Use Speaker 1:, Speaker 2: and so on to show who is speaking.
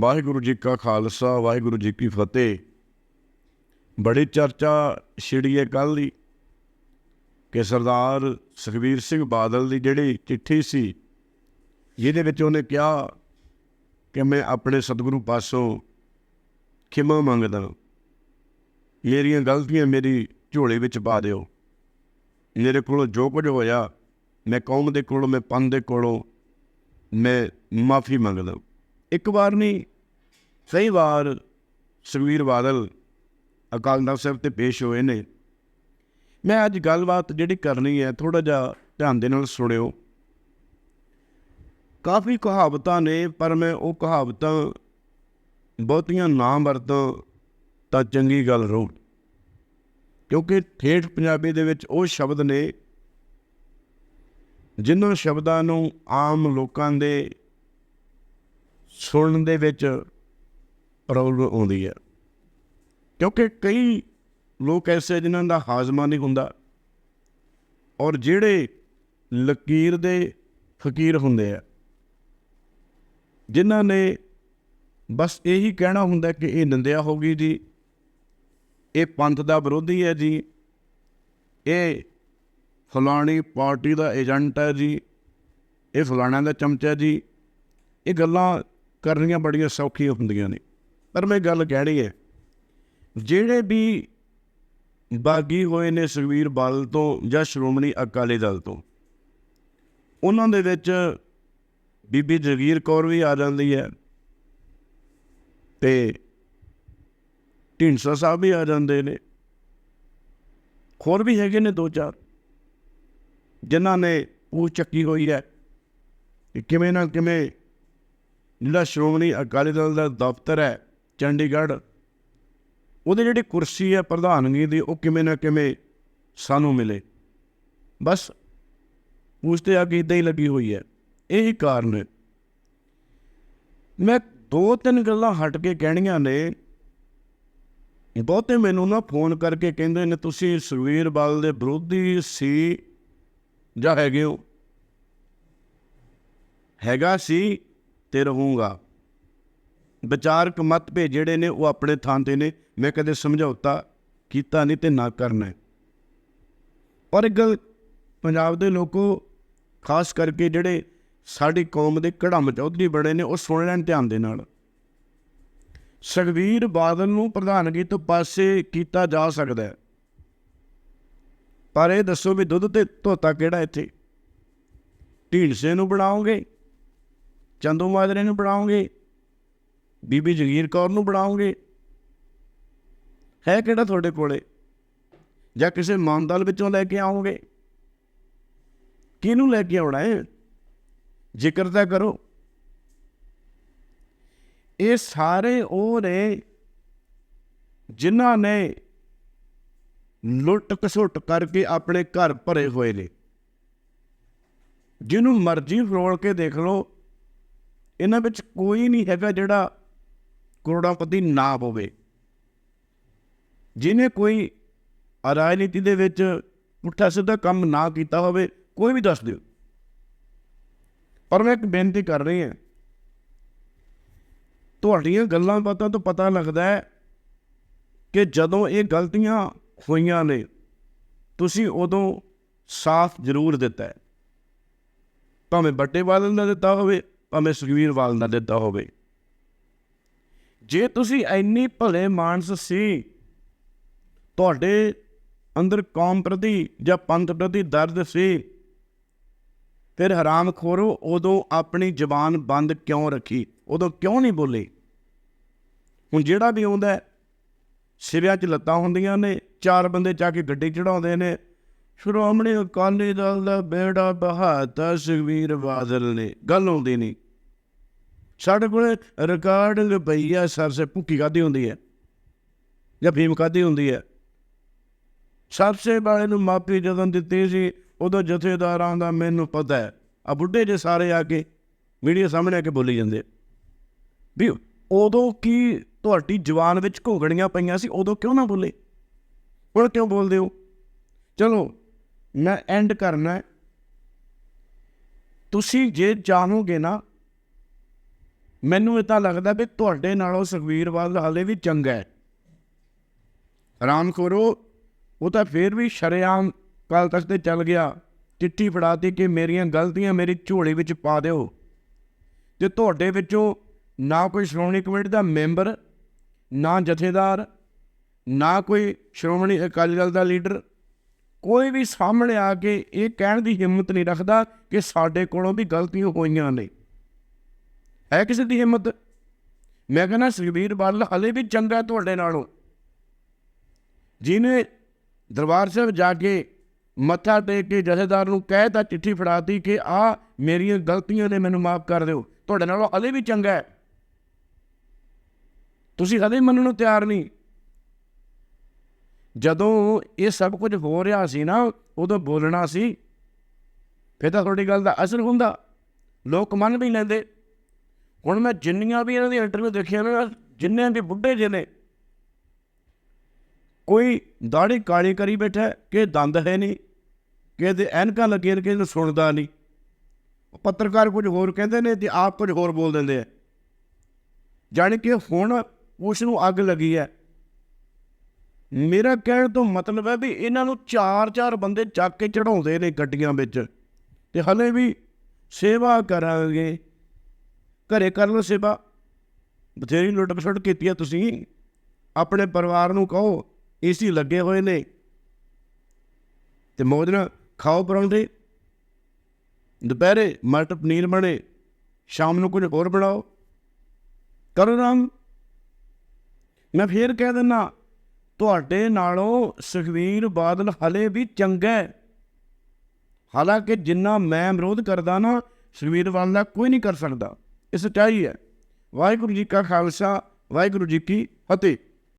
Speaker 1: ਵਾਹਿਗੁਰੂ ਜੀ ਕਾ ਖਾਲਸਾ, ਵਾਹਿਗੁਰੂ ਜੀ ਕੀ ਫਤਿਹ। ਬੜੀ ਚਰਚਾ ਛਿੜੀ ਹੈ ਕੱਲ ਦੀ ਕਿ ਸਰਦਾਰ ਸੁਖਬੀਰ ਸਿੰਘ ਬਾਦਲ ਦੀ ਜਿਹੜੀ ਚਿੱਠੀ ਸੀ, ਜਿਹਦੇ ਵਿੱਚ ਉਹਨੇ ਕਿਹਾ ਕਿ ਮੈਂ ਆਪਣੇ ਸਤਿਗੁਰੂ ਪਾਸੋਂ ਖਿਮਾ ਮੰਗਦਾ ਮੇਰੀਆਂ ਗਲਤੀਆਂ ਮੇਰੀ ਝੋਲੇ ਵਿੱਚ ਪਾ ਦਿਓ। ਮੇਰੇ ਕੋਲੋਂ ਜੋ ਕੁਝ ਹੋਇਆ, ਮੈਂ ਕੌਮ ਦੇ ਕੋਲੋਂ, ਮੈਂ ਪੰਨ ਦੇ ਕੋਲੋਂ ਮੈਂ ਮਾਫੀ ਮੰਗਦਾ ਇੱਕ ਵਾਰ ਨਹੀਂ, ਕਈ ਵਾਰ ਸੁਖਬੀਰ ਬਾਦਲ ਅਕਾਲ ਤਖਤ ਸਾਹਿਬ ਤੇ ਪੇਸ਼ ਹੋਏ ਨੇ। ਮੈਂ ਅੱਜ ਗੱਲਬਾਤ ਜਿਹੜੀ ਕਰਨੀ ਹੈ ਥੋੜਾ ਜਿਹਾ ਧਿਆਨ ਦੇ ਨਾਲ ਸੁਣਿਓ। ਕਾਫੀ ਕਹਾਵਤਾਂ ਨੇ, ਪਰ ਮੈਂ ਉਹ ਕਹਾਵਤਾਂ ਬਹੁਤੀਆਂ ਨਾ ਵਰਤਾਂ ਤਾਂ ਚੰਗੀ ਗੱਲ ਰਹੂ। ਕਿਉਂਕਿ ਠੇਠ ਪੰਜਾਬੀ ਦੇ ਵਿੱਚ ਉਹ ਸ਼ਬਦ ਨੇ, ਜਿਨ੍ਹਾਂ ਸ਼ਬਦਾਂ ਨੂੰ ਆਮ ਲੋਕਾਂ ਦੇ ਸੁਣਨ ਦੇ ਵਿੱਚ ਪ੍ਰੋਬਲਮ ਆਉਂਦੀ ਹੈ। ਕਿਉਂਕਿ ਕਈ ਲੋਕ ਐਸੇ ਜਿਨ੍ਹਾਂ ਦਾ ਹਾਜ਼ਮਾ ਨਹੀਂ ਹੁੰਦਾ ਔਰ ਜਿਹੜੇ ਲਕੀਰ ਦੇ ਫਕੀਰ ਹੁੰਦੇ ਆ, ਜਿਨ੍ਹਾਂ ਨੇ ਬਸ ਇਹੀ ਕਹਿਣਾ ਹੁੰਦਾ ਕਿ ਇਹ ਨਿੰਦਿਆ ਹੋ ਗਈ ਜੀ, ਇਹ ਪੰਥ ਦਾ ਵਿਰੋਧੀ ਹੈ ਜੀ, ਇਹ ਫਲਾਣੀ ਪਾਰਟੀ ਦਾ ਏਜੰਟ ਹੈ ਜੀ, ਇਹ ਫਲਾਣਾ ਦਾ ਚਮਚਾ ਜੀ, ਇਹ ਗੱਲਾਂ ਕਰਨੀਆਂ ਬੜੀਆਂ ਸੌਖੀਆਂ ਹੁੰਦੀਆਂ ਨੇ। ਪਰ ਮੈਂ ਗੱਲ ਕਹਿਣੀ ਹੈ, ਜਿਹੜੇ ਵੀ ਬਾਗੀ ਹੋਏ ਨੇ ਸੁਖਵੀਰ ਬਾਦਲ ਤੋਂ ਜਾਂ ਸ਼੍ਰੋਮਣੀ ਅਕਾਲੀ ਦਲ ਤੋਂ, ਉਹਨਾਂ ਦੇ ਵਿੱਚ ਬੀਬੀ ਜਗੀਰ ਕੌਰ ਵੀ ਆ ਜਾਂਦੀ ਹੈ ਤੇ ਢੀਂਡਸਾ ਸਾਹਿਬ ਵੀ ਆ ਜਾਂਦੇ ਨੇ। ਹੋਰ ਵੀ ਹੈਗੇ ਨੇ ਦੋ ਚਾਰ, ਜਿਨ੍ਹਾਂ ਨੇ ਉਹ ਚੱਕੀ ਹੋਈ ਹੈ ਕਿ ਕਿਵੇਂ ਨਾ ਕਿਵੇਂ ਜਿਹੜਾ ਸ਼੍ਰੋਮਣੀ ਅਕਾਲੀ ਦਲ ਦਾ ਦਫ਼ਤਰ ਹੈ, ਚੰਡੀਗੜ੍ਹ। ਉਹਦੇ ਜਿਹੜੀ ਕੁਰਸੀ ਹੈ ਪ੍ਰਧਾਨਗੀ ਦੀ, ਉਹ ਕਿਵੇਂ ਨਾ ਕਿਵੇਂ ਸਾਨੂੰ ਮਿਲੇ। ਬਸ ਪੁੱਛਤੇ ਆ ਕਿ ਇਦਾਂ ਹੀ ਲੱਗੀ ਹੋਈ ਹੈ। ਇਹੀ ਕਾਰਨ ਹੈ। ਮੈਂ ਦੋ ਤਿੰਨ ਗੱਲਾਂ ਹਟ ਕੇ ਕਹਿਣੀਆਂ ਨੇ। ਬਹੁਤੇ ਮੈਨੂੰ ਨਾ ਫੋਨ ਕਰਕੇ ਕਹਿੰਦੇ ਨੇ, ਤੁਸੀਂ ਸੁਖਵੀਰ ਬਾਦਲ ਦੇ ਵਿਰੋਧੀ ਸੀ ਜਾਂ ਹੈਗੇ ਹੋ? ਹੈਗਾ ਸੀ। ਤੇ ਰਹੂੰਗਾ। ਵਿਚਾਰਕ ਮਤਭੇਦ ਜਿਹੜੇ ਨੇ, ਉਹ ਆਪਣੇ ਥਾਂ ਤੇ ਨੇ। ਮੈਂ ਕਦੇ ਸਮਝੌਤਾ ਕੀਤਾ ਨਹੀਂ ਤੇ ਨਾ ਕਰਨਾ ਪਰ ਇੱਕ ਗੱਲ ਪੰਜਾਬ ਦੇ ਲੋਕੋ, ਖਾਸ ਕਰਕੇ ਜਿਹੜੇ ਸਾਡੀ ਕੌਮ ਦੇ ਕੜਮ ਚੌਧਰੀ ਬੜੇ ਨੇ, ਉਹ ਸੁਣ ਲੈਣ ਧਿਆਨ ਦੇ ਨਾਲ। ਸੁਖਬੀਰ ਬਾਦਲ ਨੂੰ ਪ੍ਰਧਾਨਗੀ ਤੋਂ ਪਾਸੇ ਕੀਤਾ ਜਾ ਸਕਦਾ ਹੈ। ਪਰ ਇਹ ਦੱਸੋ ਵੀ ਦੁੱਧ ਤੇ ਧੋਤਾ ਕਿਹੜਾ ਇੱਥੇ? ਢੀਂਡਸੇ ਨੂੰ ਬਣਾਓਗੇ? ਚੰਦੂ ਮਾਜਰੇ ਨੂੰ ਬਣਾਓਗੇ ਬੀਬੀ ਜਗੀਰ ਕੌਰ ਨੂੰ ਬਣਾਓਗੇ ਹੈ ਕਿਹੜਾ ਤੁਹਾਡੇ ਕੋਲੇ? ਜਾਂ ਕਿਸੇ ਮਾਨਦਲ ਵਿੱਚੋਂ ਲੈ ਕੇ ਆਉਂਗੇ? ਕਿਹਨੂੰ ਲੈ ਕੇ ਆਉਣਾ ਹੈ? ਜ਼ਿਕਰ ਤਾਂ ਕਰੋ। ਇਹ ਸਾਰੇ ਉਹ ਨੇ ਜਿਨ੍ਹਾਂ ਨੇ ਲੁੱਟ ਕਸੁੱਟ ਕਰਕੇ ਆਪਣੇ ਘਰ ਭਰੇ ਹੋਏ ਨੇ। ਜਿਹਨੂੰ ਮਰਜ਼ੀ ਫਰੋਲ ਕੇ ਦੇਖ ਲਓ। ਇਹਨਾਂ ਵਿੱਚ ਕੋਈ ਨਹੀਂ ਹੈਗਾ ਜਿਹੜਾ ਕਰੋੜਾਪਤੀ ਨਾ ਹੋਵੇ। ਜਿਹਨੇ ਕੋਈ ਰਾਜਨੀਤੀ ਦੇ ਵਿੱਚ ਪੁੱਠਾ ਸਿੱਧਾ ਕੰਮ ਨਾ ਕੀਤਾ ਹੋਵੇ, ਕੋਈ ਵੀ ਦੱਸ ਦਿਓ। ਪਰ ਮੈਂ ਇੱਕ ਬੇਨਤੀ ਕਰ ਰਹੀ ਹਾਂ। ਤੁਹਾਡੀਆਂ ਗੱਲਾਂ ਬਾਤਾਂ ਤੋਂ ਪਤਾ ਲੱਗਦਾ ਹੈ ਕਿ ਜਦੋਂ ਇਹ ਗਲਤੀਆਂ ਹੋਈਆਂ ਨੇ, ਤੁਸੀਂ ਉਦੋਂ ਸਾਫ਼ ਜ਼ਰੂਰ ਦਿੱਤਾ ਹੈ। ਭਾਵੇਂ ਬੱਟੇ ਬਾਦਲ ਦਾ ਦਿੱਤਾ ਹੋਵੇ ਭਾਵੇਂ ਸੁਖਵੀਰ ਬਾਦਲ ਦਾ ਦਿੱਤਾ ਹੋਵੇ। ਜੇ ਤੁਸੀਂ ਇੰਨੀ ਭਲੇ ਮਾਨਸ ਸੀ, ਤੁਹਾਡੇ ਅੰਦਰ ਕੌਮ ਪ੍ਰਤੀ ਜਾਂ ਪੰਥ ਪ੍ਰਤੀ ਦਰਦ ਸੀ, ਫਿਰ ਹਰਾਮ ਖੋਰੋ ਉਦੋਂ ਆਪਣੀ ਜ਼ਬਾਨ ਬੰਦ ਕਿਉਂ ਰੱਖੀ? ਉਦੋਂ ਕਿਉਂ ਨਹੀਂ ਬੋਲੇ? ਹੁਣ ਜਿਹੜਾ ਵੀ ਆਉਂਦਾ ਸਿਵਿਆਂ 'ਚ ਲੱਤਾਂ ਹੁੰਦੀਆਂ ਨੇ, ਚਾਰ ਬੰਦੇ ਚਾ ਕੇ ਗੱਡੀ ਚੜਾਉਂਦੇ ਨੇ, ਸ਼੍ਰੋਮਣੀ ਅਕਾਲੀ ਦਲ ਦਾ ਬੇੜਾ ਬਹਾਤਾ ਸੁਖਵੀਰ ਬਾਦਲ ਨੇ। ਗੱਲ ਆਉਂਦੀ ਨਹੀਂ। ਸਾਡੇ ਕੋਲ ਰਿਕਾਰਡ ਪਈ ਆ ਸਰਸੇ ਭੁੱਕੀ ਕਾਦੀ ਹੁੰਦੀ ਹੈ, ਜਾਂ ਫੀਮ ਕਾਦੀ ਹੁੰਦੀ ਹੈ। ਸਰਸੇ ਵਾਲੇ ਨੂੰ ਮਾਫੀ ਜਦੋਂ ਦਿੱਤੀ ਸੀ, ਉਦੋਂ ਜਥੇਦਾਰਾਂ ਦਾ ਮੈਨੂੰ ਪਤਾ ਹੈ। ਆ ਬੁੱਢੇ ਜੇ ਸਾਰੇ ਆ ਕੇ ਮੀਡੀਆ ਸਾਹਮਣੇ ਆ ਕੇ ਬੋਲੀ ਜਾਂਦੇ ਵੀ ਉਦੋਂ ਕੀ ਤੁਹਾਡੀ ਜਵਾਨ ਵਿੱਚ ਘੋਗੜੀਆਂ ਪਈਆਂ ਸੀ, ਉਦੋਂ ਕਿਉਂ ਨਾ ਬੋਲੇ? ਹੁਣ ਕਿਉਂ ਬੋਲਦੇ ਹੋ? ਚਲੋ, ਮੈਂ ਐਂਡ ਕਰਨਾ ਤੁਸੀਂ ਜੇ ਚਾਹੋਗੇ ਨਾ ਮੈਨੂੰ ਇਦਾਂ ਲੱਗਦਾ ਵੀ ਤੁਹਾਡੇ ਨਾਲੋਂ ਸੁਖਵੀਰ ਬਾਦਲ ਹਾਲੇ ਵੀ ਚੰਗਾ ਹੈ। ਆਰਾਮ ਕਰੋ ਉਹ ਤਾਂ ਫੇਰ ਵੀ ਸ਼ਰੇਆਮ ਕੱਲ ਤੱਕ ਤੇ ਚੱਲ ਗਿਆ। ਚਿੱਠੀ ਫੜਾਤੀ ਕਿ ਮੇਰੀਆਂ ਗਲਤੀਆਂ ਮੇਰੀ ਝੋਲੀ ਵਿੱਚ ਪਾ ਦਿਓ। ਤੇ ਤੁਹਾਡੇ ਵਿੱਚੋਂ ਨਾ ਕੋਈ ਸ਼੍ਰੋਮਣੀ ਕਮੇਟੀ ਦਾ ਮੈਂਬਰ, ਨਾ ਜਥੇਦਾਰ, ਨਾ ਕੋਈ ਸ਼੍ਰੋਮਣੀ ਅਕਾਲੀ ਦਲ ਦਾ ਲੀਡਰ, ਕੋਈ ਵੀ ਸਾਹਮਣੇ ਆ ਕੇ ਇਹ ਕਹਿਣ ਦੀ ਹਿੰਮਤ ਨਹੀਂ ਰੱਖਦਾ ਕਿ ਸਾਡੇ ਕੋਲੋਂ ਵੀ ਗਲਤੀਆਂ ਹੋਈਆਂ ਨੇ। ਹੈ ਕਿਸੇ ਦੀ ਹਿੰਮਤ? ਮੈਂ ਕਹਿੰਦਾ ਸੁਖਬੀਰ ਬਾਦਲ ਹਲੇ ਵੀ ਚੰਗਾ ਤੁਹਾਡੇ ਨਾਲੋਂ। ਜਿਹਨੇ ਦਰਬਾਰ ਸਾਹਿਬ ਜਾ ਕੇ ਮੱਥਾ ਟੇਕ ਕੇ ਜਥੇਦਾਰ ਨੂੰ ਕਹਿਤਾ ਚਿੱਠੀ ਫੜਾਤੀ ਕਿ ਆ, ਮੇਰੀਆਂ ਗਲਤੀਆਂ ਨੇ ਮੈਨੂੰ ਮਾਫ ਕਰ ਦਿਓ, ਤੁਹਾਡੇ ਨਾਲੋਂ ਹਲੇ ਵੀ ਚੰਗਾ ਹੈ। ਤੁਸੀਂ ਹਲੇ ਮੰਨਣ ਨੂੰ ਤਿਆਰ ਨਹੀਂ। ਜਦੋਂ ਇਹ ਸਭ ਕੁਝ ਹੋ ਰਿਹਾ ਸੀ ਨਾ, ਉਦੋਂ ਬੋਲਣਾ ਸੀ, ਫਿਰ ਤਾਂ ਤੁਹਾਡੀ ਗੱਲ ਦਾ ਅਸਰ ਹੁੰਦਾ। ਲੋਕ ਮੰਨ ਵੀ ਲੈਂਦੇ। ਹੁਣ ਮੈਂ ਜਿੰਨੀਆਂ ਵੀ ਇਹਨਾਂ ਦੀ ਇੰਟਰਵਿਊ ਦੇਖੀਆਂ ਨਾ ਜਿੰਨੇ ਵੀ ਬੁੱਢੇ ਜਿਹੇ ਨੇ, ਕੋਈ ਦਾੜੀ ਕਾਲੀ ਕਰੀ ਬੈਠਾ, ਕਿ ਦੰਦ ਹੈ ਨਹੀਂ, ਕਿ ਇਹਦੇ ਐਨਕਾਂ ਲੱਗੀਆਂ ਨੇ, ਕਿ ਇਹਨੂੰ ਸੁਣਦਾ ਨਹੀਂ। ਪੱਤਰਕਾਰ ਕੁਝ ਹੋਰ ਕਹਿੰਦੇ ਨੇ ਤੇ ਆਪ ਕੁਝ ਹੋਰ ਬੋਲ ਦਿੰਦੇ ਆ। ਜਾਣੀ ਕਿ ਹੁਣ ਉਸ ਨੂੰ ਅੱਗ ਲੱਗੀ ਹੈ। ਮੇਰਾ ਕਹਿਣ ਤੋਂ ਮਤਲਬ ਹੈ ਵੀ ਇਹਨਾਂ ਨੂੰ ਚਾਰ ਚਾਰ ਬੰਦੇ ਚੱਕ ਕੇ ਚੜਾਉਂਦੇ ਨੇ ਗੱਡੀਆਂ ਵਿੱਚ, ਤੇ ਹਲੇ ਵੀ ਸੇਵਾ ਕਰਾਂਗੇ। ਘਰੇ ਕਰ ਲਓ ਸੇਵਾ। ਬਥੇਰੀ ਲੁੱਟ ਖਸੁੱਟ ਕੀਤੀ ਆ ਤੁਸੀਂ। ਆਪਣੇ ਪਰਿਵਾਰ ਨੂੰ ਕਹੋ ਏਸੀ ਲੱਗੇ ਹੋਏ ਨੇ। ਤੇ ਮੌਜ ਨਾਲ ਖਾਓ ਪਰੌਂਠੇ। ਦੁਪਹਿਰੇ ਮਟਰ ਪਨੀਰ ਬਣੇ, ਸ਼ਾਮ ਨੂੰ ਕੁਝ ਹੋਰ ਬਣਾਓ। ਕਰੋ ਰਾਮ। ਮੈਂ ਫੇਰ ਕਹਿ ਦਿੰਨਾ, ਤੁਹਾਡੇ ਨਾਲੋਂ ਸੁਖਵੀਰ ਬਾਦਲ ਹਲੇ ਵੀ ਚੰਗਾ ਹੈ। ਹਾਲਾਂਕਿ ਜਿੰਨਾ ਮੈਂ ਵਿਰੋਧ ਕਰਦਾ ਨਾ, ਸੁਖਵੀਰ ਬਾਦਲ ਦਾ ਕੋਈ ਨਹੀਂ ਕਰ ਸਕਦਾ। ਇਹ ਸੱਚਾਈ ਹੈ। ਵਾਹਿਗੁਰੂ ਜੀ ਕਾ ਖਾਲਸਾ ਵਾਹਿਗੁਰੂ ਜੀ ਕੀ ਫਤਿਹ।